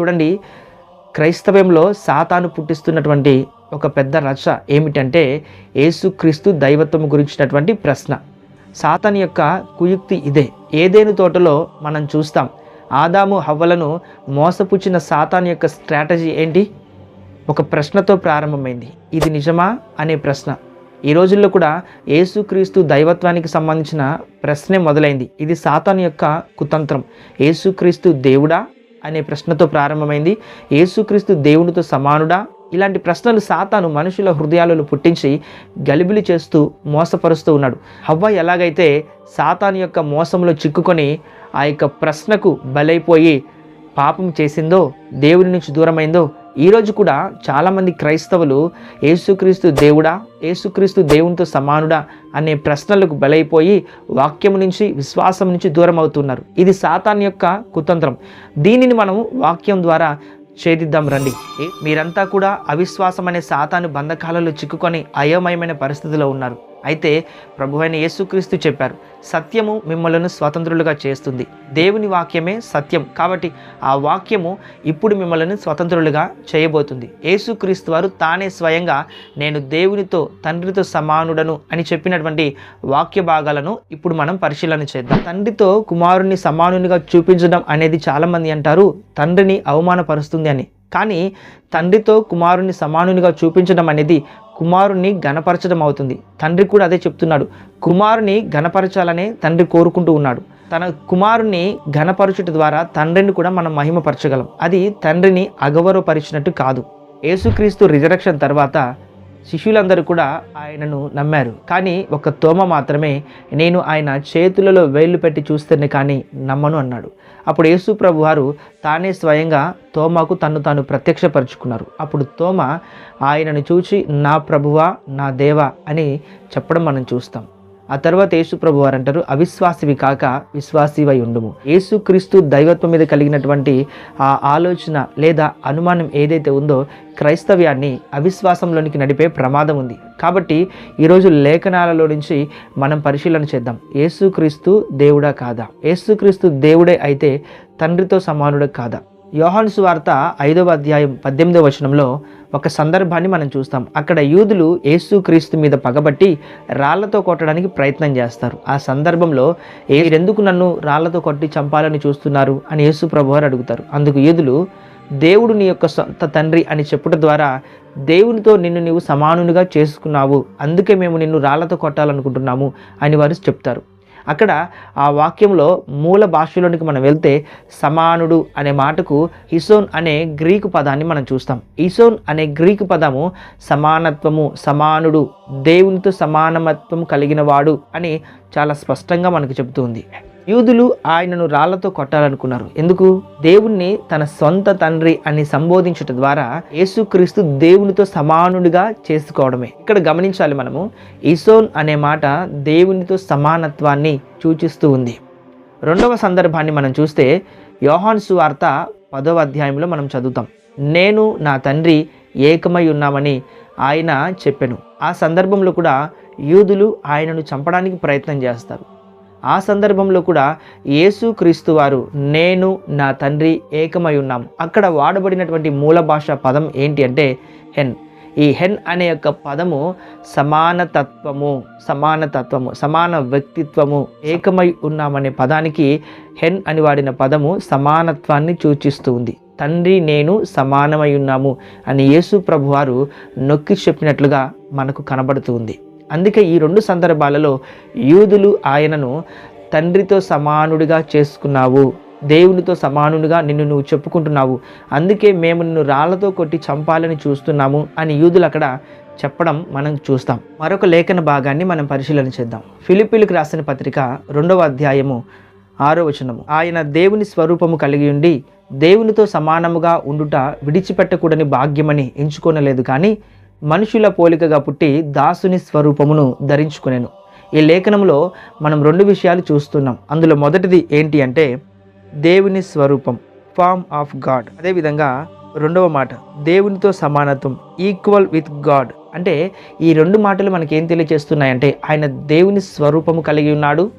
చూడండి క్రైస్తవ్యంలో సాతాను పుట్టిస్తున్నటువంటి ఒక పెద్ద రచ ఏమిటంటే యేసుక్రీస్తు దైవత్వం గురించినటువంటి ప్రశ్న. సాతాన్ యొక్క కుయుక్తి ఇదే. ఏదేను తోటలో మనం చూస్తాం ఆదాము హవ్వలను మోసపుచ్చిన సాతాన్ యొక్క స్ట్రాటజీ ఏంటి? ఒక ప్రశ్నతో ప్రారంభమైంది. ఇది నిజమా అనే ప్రశ్న. ఈ రోజుల్లో కూడా యేసుక్రీస్తు దైవత్వానికి సంబంధించిన ప్రశ్నే మొదలైంది. ఇది సాతాన్ యొక్క కుతంత్రం. యేసుక్రీస్తు దేవుడా? అనే ప్రశ్నతో ప్రారంభమైంది. యేసుక్రీస్తు దేవునితో సమానుడా? ఇలాంటి ప్రశ్నలు సాతాను మనుషుల హృదయాలను పుట్టించి గలిబిలి చేస్తూ మోసపరుస్తూ ఉన్నాడు. హవ్వ ఎలాగైతే సాతాను యొక్క మోసంలో చిక్కుకొని ఆ యొక్క ప్రశ్నకు బలైపోయి పాపం చేసిందో దేవుని నుంచి దూరమైందో ఈరోజు కూడా చాలామంది క్రైస్తవులు యేసుక్రీస్తు దేవుడా యేసుక్రీస్తు దేవునితో సమానుడా అనే ప్రశ్నలకు బలైపోయి వాక్యం నుంచి విశ్వాసం నుంచి దూరం అవుతున్నారు ఇది సాతాన్ యొక్క కుతంత్రం. దీనిని మనం వాక్యం ద్వారా ఛేదిద్దాం రండి. మీరంతా కూడా అవిశ్వాసం అనే సాతాను బంధకాలలో చిక్కుకొని అయోమయమైన పరిస్థితిలో ఉన్నారు. అయితే ప్రభు అయిన యేసుక్రీస్తు చెప్పారు సత్యము మిమ్మలను స్వతంత్రులుగా చేస్తుంది. దేవుని వాక్యమే సత్యం. కాబట్టి ఆ వాక్యము ఇప్పుడు మిమ్మల్ని స్వతంత్రులుగా చేయబోతుంది. యేసుక్రీస్తు వారు తానే స్వయంగా నేను దేవునితో తండ్రితో సమానుడను అని చెప్పినటువంటి వాక్య భాగాలను ఇప్పుడు మనం పరిశీలన చేద్దాం. తండ్రితో కుమారుని సమానునిగా చూపించడం అనేది చాలామంది అంటారు తండ్రిని అవమానపరుస్తుంది అని. కానీ తండ్రితో కుమారుని సమానునిగా చూపించడం అనేది కుమారుణ్ణి గణపరచడం అవుతుంది. తండ్రి కూడా అదే చెప్తున్నాడు. కుమారుని గణపరచాలనే తండ్రి కోరుకుంటూ ఉన్నాడు. తన కుమారుని ఘనపరచుట ద్వారా తండ్రిని కూడా మనం మహిమపరచగలం. అది తండ్రిని అగౌరవపరిచినట్టు కాదు. యేసుక్రీస్తు రిజరక్షన్ తర్వాత శిష్యులందరూ కూడా ఆయనను నమ్మారు. కానీ ఒక తోమ మాత్రమే నేను ఆయన చేతులలో వేళ్ళు పెట్టి చూస్తేనే కానీ నమ్మను అన్నాడు. అప్పుడు యేసు ప్రభు వారు తానే స్వయంగా తోమాకు తను తాను ప్రత్యక్షపరుచుకున్నారు. అప్పుడు తోమ ఆయనను చూచి నా ప్రభువా నా దేవా అని చెప్పడం మనం చూస్తాం. ఆ తర్వాత యేసు ప్రభు వారు అంటారు అవిశ్వాసివి కాక విశ్వాసివై ఉండుము. యేసుక్రీస్తు దైవత్వం మీద కలిగినటువంటి ఆ ఆలోచన లేదా అనుమానం ఏదైతే ఉందో క్రైస్తవ్యాన్ని అవిశ్వాసంలోనికి నడిపే ప్రమాదం ఉంది. కాబట్టి ఈరోజు లేఖనాలలో నుంచి మనం పరిశీలన చేద్దాం. యేసుక్రీస్తు దేవుడా కాదా? యేసుక్రీస్తు దేవుడే అయితే తండ్రితో సమానుడు కాదా? యోహాను సువార్త ఐదవ అధ్యాయం పద్దెనిమిదవ వచనంలో ఒక సందర్భాన్ని మనం చూస్తాం. అక్కడ యూదులు యేసుక్రీస్తు మీద పగబట్టి రాళ్ళతో కొట్టడానికి ప్రయత్నం చేస్తారు. ఆ సందర్భంలో "ఏ- నన్ను రాళ్ళతో కొట్టి చంపాలని చూస్తున్నారు? అని యేసు ప్రభువారు అడుగుతారు. అందుకు యూదులు దేవుడు నీ యొక్క సొంత తండ్రి అని చెప్పుట ద్వారా దేవునితో నిన్ను నీవు సమానునిగా చేసుకున్నావు. అందుకే మేము నిన్ను రాళ్ళతో కొట్టాలనుకుంటున్నాము అని వారు చెప్తారు. అక్కడ ఆ వాక్యంలో మూల భాషలోనికి మనం వెళ్తే సమానుడు అనే మాటకు ఇసోన్ అనే గ్రీకు పదాన్ని మనం చూస్తాం. ఇసోన్ అనే గ్రీకు పదము సమానత్వము సమానుడు దేవునితో సమానమత్వం కలిగిన వాడు అని చాలా స్పష్టంగా మనకు చెబుతుంది యూదులు ఆయనను రాళ్ళతో కొట్టాలనుకున్నారు. ఎందుకు? దేవుణ్ణి తన సొంత తండ్రి అని సంబోధించుట ద్వారా యేసుక్రీస్తు దేవునితో సమానుడిగా చేసుకోవడమే. ఇక్కడ గమనించాలి మనము ఇసోన్ అనే మాట దేవునితో సమానత్వాన్ని సూచిస్తూ ఉంది. రెండవ సందర్భాన్ని మనం చూస్తే యోహాన్ సువార్త పదవ అధ్యాయంలో మనం చదువుతాం. నేను నా తండ్రి ఏకమై ఉన్నామని ఆయన చెప్పాను. ఆ సందర్భంలో కూడా యూదులు ఆయనను చంపడానికి ప్రయత్నం చేస్తారు. ఆ సందర్భంలో కూడా యేసు క్రీస్తు వారు నేను నా తండ్రి ఏకమై ఉన్నాం. అక్కడ వాడబడినటువంటి మూల భాష పదం ఏంటి అంటే హెన్. ఈ హెన్ అనే యొక్క పదము సమానతత్వము సమానతత్వము సమాన వ్యక్తిత్వము ఏకమై ఉన్నామనే పదానికి హెన్ అని వాడిన పదము సమానత్వాన్ని సూచిస్తూ ఉంది తండ్రి నేను సమానమై ఉన్నాము అని యేసు ప్రభువారు నొక్కి చెప్పినట్లుగా మనకు కనబడుతుంది. అందుకే ఈ రెండు సందర్భాలలో యూదులు ఆయనను తండ్రితో సమానుడిగా చేసుకున్నావు దేవునితో సమానుడిగా నిన్ను నువ్వు చెప్పుకుంటున్నావు. అందుకే మేము నిన్ను రాళ్ళతో కొట్టి చంపాలని చూస్తున్నాము అని యూదులు అక్కడ చెప్పడం మనం చూస్తాం. మరొక లేఖన భాగాన్ని మనం పరిశీలన చేద్దాం. ఫిలిపిలకు రాసిన పత్రిక రెండవ అధ్యాయము ఆరో వచనము. ఆయన దేవుని స్వరూపము కలిగి ఉండి దేవునితో సమానముగా ఉండుట విడిచిపెట్టకూడని భాగ్యమని ఎంచుకోనలేదు కానీ మనుషుల పోలికగా పుట్టి దాసుని స్వరూపమును ధరించుకునేను. ఈ లేఖనంలో మనం రెండు విషయాలు చూస్తున్నాం. అందులో మొదటిది ఏంటి అంటే దేవుని స్వరూపం ఫార్మ్ ఆఫ్ గాడ్ అదేవిధంగా రెండవ మాట దేవునితో సమానత్వం ఈక్వల్ విత్ గాడ్ అంటే ఈ రెండు మాటలు మనకి తెలియజేస్తున్నాయంటే ఆయన దేవుని స్వరూపము కలిగి ఉన్నాడు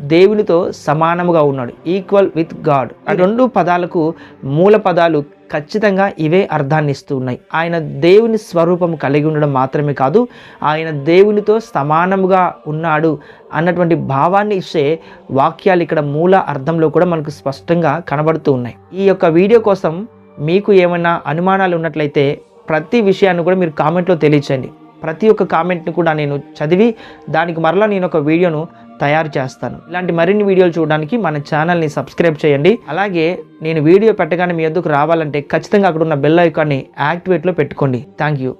దేవునితో సమానముగా ఉన్నాడు ఈక్వల్ విత్ గాడ్ ఈ రెండు పదాలకు మూల పదాలు ఖచ్చితంగా ఇవే అర్థాన్ని ఇస్తూ ఉన్నాయి. ఆయన దేవుని స్వరూపం కలిగి ఉండడం మాత్రమే కాదు ఆయన దేవునితో సమానముగా ఉన్నాడు అన్నటువంటి భావాన్ని ఇచ్చే వాక్యాలు ఇక్కడ మూల అర్థంలో కూడా మనకు స్పష్టంగా కనబడుతూ ఉన్నాయి. ఈ యొక్క వీడియో కోసం మీకు ఏమైనా అనుమానాలు ఉన్నట్లయితే ప్రతి విషయాన్ని కూడా మీరు కామెంట్లో తెలియచేయండి. ప్రతి ఒక్క కామెంట్ని కూడా నేను చదివి దానికి మరలా నేను ఒక వీడియోను తయారు చేస్తాను. ఇలాంటి మరిన్ని వీడియోలు చూడడానికి మన ఛానల్ని సబ్స్క్రైబ్ చేయండి. అలాగే నేను వీడియో పెట్టగానే మీ ఎద్దుకు రావాలంటే ఖచ్చితంగా అక్కడ ఉన్న బెల్ ఐకాన్ని యాక్టివేట్లో పెట్టుకోండి. Thank you